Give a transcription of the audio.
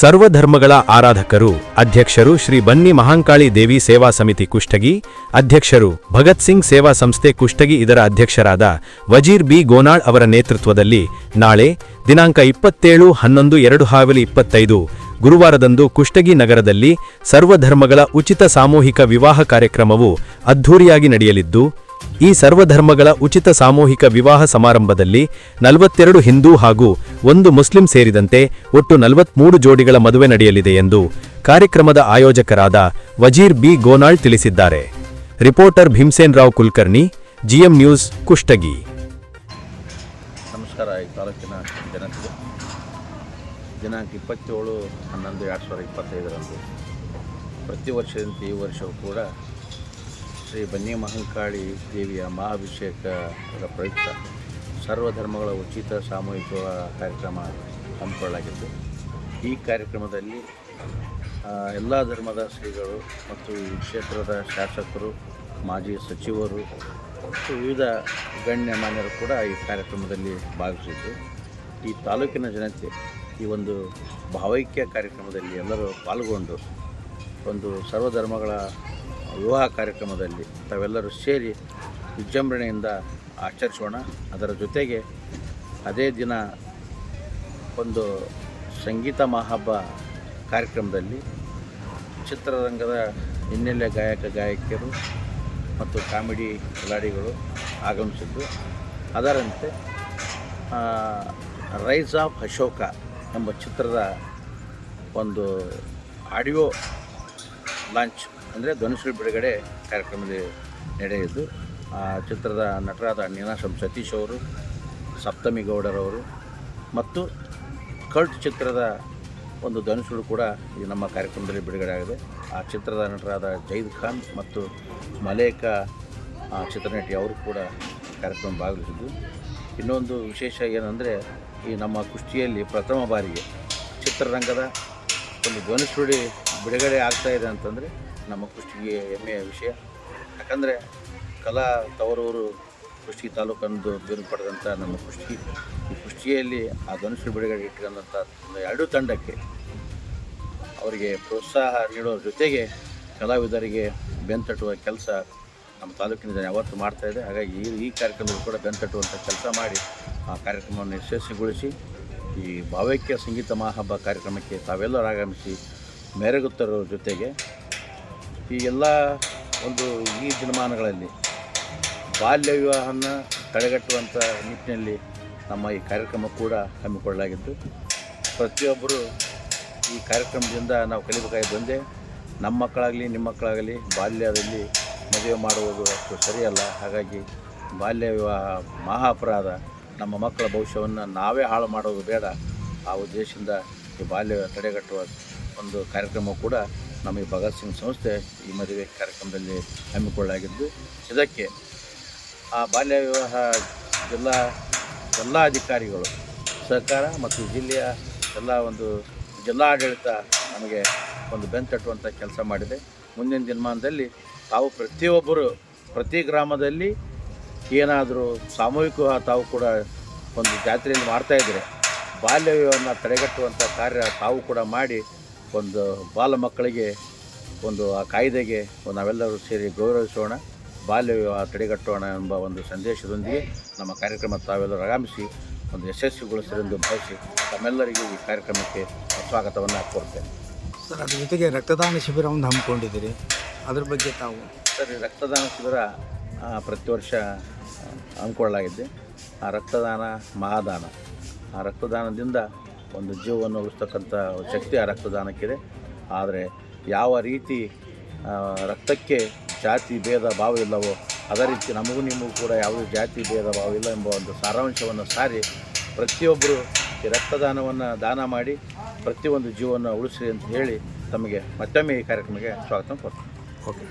ಸರ್ವಧರ್ಮಗಳ ಆರಾಧಕರು, ಅಧ್ಯಕ್ಷರು ಶ್ರೀ ಬನ್ನಿ ಮಹಾಂಕಾಳಿ ದೇವಿ ಸೇವಾ ಸಮಿತಿ ಕುಷ್ಟಗಿ, ಅಧ್ಯಕ್ಷರು ಭಗತ್ ಸಿಂಗ್ ಸೇವಾ ಸಂಸ್ಥೆ ಕುಷ್ಟಗಿ ಇದರ ಅಧ್ಯಕ್ಷರಾದ ವಜೀರ್ ಬಿ ಗೋನಾಳ್ ಅವರ ನೇತೃತ್ವದಲ್ಲಿ ನಾಳೆ ದಿನಾಂಕ ಇಪ್ಪತ್ತೇಳು, ಹನ್ನೊಂದು, ಎರಡು ಸಾವಿರದ ಇಪ್ಪತ್ತೈದು, ಗುರುವಾರದಂದು ಕುಷ್ಟಗಿ ನಗರದಲ್ಲಿ ಸರ್ವಧರ್ಮಗಳ ಉಚಿತ ಸಾಮೂಹಿಕ ವಿವಾಹ ಕಾರ್ಯಕ್ರಮವು ಅದ್ಧೂರಿಯಾಗಿ ನಡೆಯಲಿದ್ದು, ಈ ಸರ್ವಧರ್ಮಗಳ ಉಚಿತ ಸಾಮೂಹಿಕ ವಿವಾಹ ಸಮಾರಂಭದಲ್ಲಿ ನಲವತ್ತೆರಡು ಹಿಂದೂ ಹಾಗೂ ಒಂದು ಮುಸ್ಲಿಂ ಸೇರಿದಂತೆ ಒಟ್ಟು ನಲವತ್ಮೂರು ಜೋಡಿಗಳ ಮದುವೆ ನಡೆಯಲಿದೆ ಎಂದು ಕಾರ್ಯಕ್ರಮದ ಆಯೋಜಕರಾದ ವಜೀರ್ ಬಿ. ಗೋನಾಳ್ ತಿಳಿಸಿದ್ದಾರೆ. Reporter Bhimsen Rao Kulkarni, GM news Kushtagi. ನಮಸ್ಕಾರ, ಈ ತಾಲೂಕಿನ ಜನತೆಗೆ. ದಿನಾಂಕ ಇಪ್ಪತ್ತೇಳು ಹನ್ನೊಂದು ಎರಡು ಸಾವಿರದ ಇಪ್ಪತ್ತೈದರಂದು. ಪ್ರತಿ ವರ್ಷದಂತೆ ಈ ವರ್ಷವೂ ಕೂಡ ಶ್ರೀ ಬನ್ನಿ ಮಹಂಕಾಳಿ ದೇವಿಯ ಮಹಾಭಿಷೇಕದ ಪ್ರಯುಕ್ತ. ಸರ್ವಧರ್ಮಗಳ ಉಚಿತ ಸಾಮೂಹಿಕ ಕಾರ್ಯಕ್ರಮ ಹಮ್ಮಿಕೊಳ್ಳಲಾಗಿತ್ತು. ಈ ಕಾರ್ಯಕ್ರಮದಲ್ಲಿ ಎಲ್ಲ ಧರ್ಮದ ಶ್ರೀಗಳು ಮತ್ತು ಈ ಕ್ಷೇತ್ರದ ಶಾಸಕರು, ಮಾಜಿ ಸಚಿವರು ಮತ್ತು ವಿವಿಧ ಗಣ್ಯಮಾನ್ಯರು ಕೂಡ ಈ ಕಾರ್ಯಕ್ರಮದಲ್ಲಿ ಭಾಗವಹಿಸಿದ್ದು ಈ ತಾಲೂಕಿನ ಜನತೆ ಈ ಒಂದು ಭಾವೈಕ್ಯ ಕಾರ್ಯಕ್ರಮದಲ್ಲಿ ಎಲ್ಲರೂ ಪಾಲ್ಗೊಂಡು ಒಂದು ಸರ್ವಧರ್ಮಗಳ ವಿವಾಹ ಕಾರ್ಯಕ್ರಮದಲ್ಲಿ ತಾವೆಲ್ಲರೂ ಸೇರಿ ವಿಜೃಂಭಣೆಯಿಂದ ಆಚರಿಸೋಣ. ಅದರ ಜೊತೆಗೆ ಅದೇ ದಿನ ಒಂದು ಸಂಗೀತ ಮಹಾಹಬ್ಬ ಕಾರ್ಯಕ್ರಮದಲ್ಲಿ ಚಿತ್ರರಂಗದ ಹಿನ್ನೆಲೆ ಗಾಯಕ ಗಾಯಕಿಯರು ಮತ್ತು ಕಾಮಿಡಿ ಕಲಾಡಿಗಳು ಆಗಮಿಸಿದ್ದು. ಅದರಂತೆ ರೈಸ್ ಆಫ್ ಅಶೋಕ ಎಂಬ ಚಿತ್ರದ ಒಂದು ಆಡಿಯೋ ಲಾಂಚ್ ಅಂದರೆ ಧ್ವನಿಸುಳಿ ಬಿಡುಗಡೆ ಕಾರ್ಯಕ್ರಮದಲ್ಲಿ ನಡೆಯಿತು ಚಿತ್ರದ ನಟರಾದ ನೀನಾಶಂ ಸತೀಶ್ ಅವರು, ಸಪ್ತಮಿ ಗೌಡರವರು ಮತ್ತು ಕಲ್ಟ್ ಚಿತ್ರದ ಒಂದು ಧ್ವನಿಸುಳು ಕೂಡ ಈ ನಮ್ಮ ಕಾರ್ಯಕ್ರಮದಲ್ಲಿ ಬಿಡುಗಡೆ ಆಗಿದೆ. ಆ ಚಿತ್ರದ ನಟರಾದ ಜೈದ್ ಖಾನ್ ಮತ್ತು ಮಲೇಕ, ಆ, ಚಿತ್ರನಟಿ ಅವರು ಕೂಡ ಕಾರ್ಯಕ್ರಮ ಭಾಗವಹಿಸಿದ್ದು. ಇನ್ನೊಂದು ವಿಶೇಷ ಏನಂದರೆ ಈ ನಮ್ಮ ಕುಸ್ತಿಯಲ್ಲಿ ಪ್ರಥಮ ಬಾರಿಗೆ ಚಿತ್ರರಂಗದ ಒಂದು ಧ್ವನಿಸುಳಿ ಬಿಡುಗಡೆ ಇದೆ ಅಂತಂದರೆ ನಮ್ಮ ಕುಸ್ತಿಗೆ ಹೆಮ್ಮೆಯ ವಿಷಯ. ಯಾಕಂದರೆ ಕಲಾ ತವರೂರು ಕುಷ್ಟಿ ತಾಲೂಕನ್ನು ಬೇರು ಪಡೆದಂಥ ನಮ್ಮ ಕುಷ್ಟಿ ಈ ಕುಷ್ಟಿಯಲ್ಲಿ ಆ ಧನುಷ್ಯ ಬಿಡುಗಡೆ ಇಟ್ಕೊಂಡಂಥ ಎರಡು ತಂಡಕ್ಕೆ ಅವರಿಗೆ ಪ್ರೋತ್ಸಾಹ ನೀಡೋ ಜೊತೆಗೆ ಕಲಾವಿದರಿಗೆ ಬೆಂತಟ್ಟುವ ಕೆಲಸ ನಮ್ಮ ತಾಲೂಕಿನ ಯಾವತ್ತೂ ಮಾಡ್ತಾ ಇದೆ. ಹಾಗಾಗಿ ಈ ಈ ಕಾರ್ಯಕ್ರಮದಲ್ಲಿ ಕೂಡ ಬೆಂತಟ್ಟುವಂಥ ಕೆಲಸ ಮಾಡಿ ಆ ಕಾರ್ಯಕ್ರಮವನ್ನು ಯಶಸ್ವಿಗೊಳಿಸಿ, ಈ ಭಾವೈಕ್ಯ ಸಂಗೀತ ಮಹಾಹಬ್ಬ ಕಾರ್ಯಕ್ರಮಕ್ಕೆ ತಾವೆಲ್ಲರೂ ಆಗಮಿಸಿ ಮೆರೆಗುತ್ತರೋ ಜೊತೆಗೆ ಈ ಎಲ್ಲ ಒಂದು ಈ ದಿನಮಾನಗಳಲ್ಲಿ ಬಾಲ್ಯ ವಿವಾಹವನ್ನು ತಡೆಗಟ್ಟುವಂಥ ನಿಟ್ಟಿನಲ್ಲಿ ನಮ್ಮ ಈ ಕಾರ್ಯಕ್ರಮ ಕೂಡ ಹಮ್ಮಿಕೊಳ್ಳಲಾಗಿದ್ದು ಪ್ರತಿಯೊಬ್ಬರು ಈ ಕಾರ್ಯಕ್ರಮದಿಂದ ನಾವು ಕಲಿಬೇಕಾಗಿ ಬಂದೆ. ನಮ್ಮ ಮಕ್ಕಳಾಗಲಿ, ನಿಮ್ಮ ಮಕ್ಕಳಾಗಲಿ ಬಾಲ್ಯದಲ್ಲಿ ಮದುವೆ ಮಾಡುವುದು ಅಷ್ಟು ಸರಿಯಲ್ಲ. ಹಾಗಾಗಿ ಬಾಲ್ಯ ವಿವಾಹ ಮಹಾ ಅಪರಾಧ ನಮ್ಮ ಮಕ್ಕಳ ಭವಿಷ್ಯವನ್ನು ನಾವೇ ಹಾಳು ಮಾಡೋದು ಬೇಡ. ಆ ಉದ್ದೇಶದಿಂದ ಈ ಬಾಲ್ಯ ತಡೆಗಟ್ಟುವ ಒಂದು ಕಾರ್ಯಕ್ರಮ ಕೂಡ ನಮ್ಮ ಈ ಭಗತ್ ಸಿಂಗ್ ಸಂಸ್ಥೆ ಈ ಮದುವೆ ಕಾರ್ಯಕ್ರಮದಲ್ಲಿ ಹಮ್ಮಿಕೊಳ್ಳಲಾಗಿದ್ದು. ಇದಕ್ಕೆ ಆ ಬಾಲ್ಯ ವಿವಾಹ ಜಿಲ್ಲಾ ಎಲ್ಲ ಅಧಿಕಾರಿಗಳು, ಸರ್ಕಾರ ಮತ್ತು ಜಿಲ್ಲೆಯ ಎಲ್ಲ ಒಂದು ಜಿಲ್ಲಾಡಳಿತ ನಮಗೆ ಒಂದು ಬೆಂತಟ್ಟುವಂಥ ಕೆಲಸ ಮಾಡಿದೆ. ಮುಂದಿನ ದಿನಮಾನದಲ್ಲಿ ತಾವು ಪ್ರತಿಯೊಬ್ಬರು, ಪ್ರತಿ ಗ್ರಾಮದಲ್ಲಿ ಏನಾದರೂ ಸಾಮೂಹಿಕ ತಾವು ಕೂಡ ಒಂದು ಜಾತ್ರೆಯಲ್ಲಿ ಮಾಡ್ತಾಯಿದ್ರೆ ವಿವಾಹನ ತಡೆಗಟ್ಟುವಂಥ ಕಾರ್ಯ ತಾವು ಕೂಡ ಮಾಡಿ ಒಂದು ಬಾಲ ಮಕ್ಕಳಿಗೆ ಒಂದು ಆ ಕಾಯ್ದೆಗೆ ನಾವೆಲ್ಲರೂ ಸೇರಿ ಗೌರವಿಸೋಣ. ಬಾಲ್ಯ ವಿವಾಹ ತಡೆಗಟ್ಟೋಣ ಎಂಬ ಒಂದು ಸಂದೇಶದೊಂದಿಗೆ ನಮ್ಮ ಕಾರ್ಯಕ್ರಮ ತಾವೆಲ್ಲರೂ ಆಗಮಿಸಿ ಒಂದು ಯಶಸ್ವಿಗೊಳಿಸಿರೆಂದು ಭಾವಿಸಿ ತಮ್ಮೆಲ್ಲರಿಗೂ ಈ ಕಾರ್ಯಕ್ರಮಕ್ಕೆ ಸ್ವಾಗತವನ್ನು ಕೋರ್ತೇನೆ ಸರ್ ಅದ್ರ ಜೊತೆಗೆ ರಕ್ತದಾನ ಶಿಬಿರವನ್ನು ಹಮ್ಮಿಕೊಂಡಿದ್ದೀರಿ. ಅದ್ರ ಬಗ್ಗೆ ತಾವು ಸರ್ ರಕ್ತದಾನ ಶಿಬಿರ ಪ್ರತಿ ವರ್ಷ ಹಮ್ಮಿಕೊಳ್ಳಲಾಗಿದೆ. ಆ ರಕ್ತದಾನ ಮಹಾದಾನ. ಆ ರಕ್ತದಾನದಿಂದ ಒಂದು ಜೀವವನ್ನು ಉಳಿಸ್ತಕ್ಕಂಥ ಶಕ್ತಿ ಆ ರಕ್ತದಾನಕ್ಕಿದೆ. ಆದರೆ ಯಾವ ರೀತಿ ರಕ್ತಕ್ಕೆ ಜಾತಿ ಭೇದ ಭಾವ ಇಲ್ಲವೋ, ಅದೇ ರೀತಿ ನಮಗೂ ನಿಮಗೂ ಕೂಡ ಯಾವುದೇ ಜಾತಿ ಭೇದ ಭಾವ ಇಲ್ಲ ಎಂಬ ಒಂದು ಸಾರಾಂಶವನ್ನು ಸಾರಿ ಪ್ರತಿಯೊಬ್ಬರು ಈ ರಕ್ತದಾನವನ್ನು ದಾನ ಮಾಡಿ ಪ್ರತಿಯೊಂದು ಜೀವನ ಉಳಿಸಿ ಅಂತ ಹೇಳಿ ತಮಗೆ ಮತ್ತೊಮ್ಮೆ ಈ ಕಾರ್ಯಕ್ರಮಕ್ಕೆ ಸ್ವಾಗತ ಕೊಡ್ತೀನಿ. ಓಕೆ.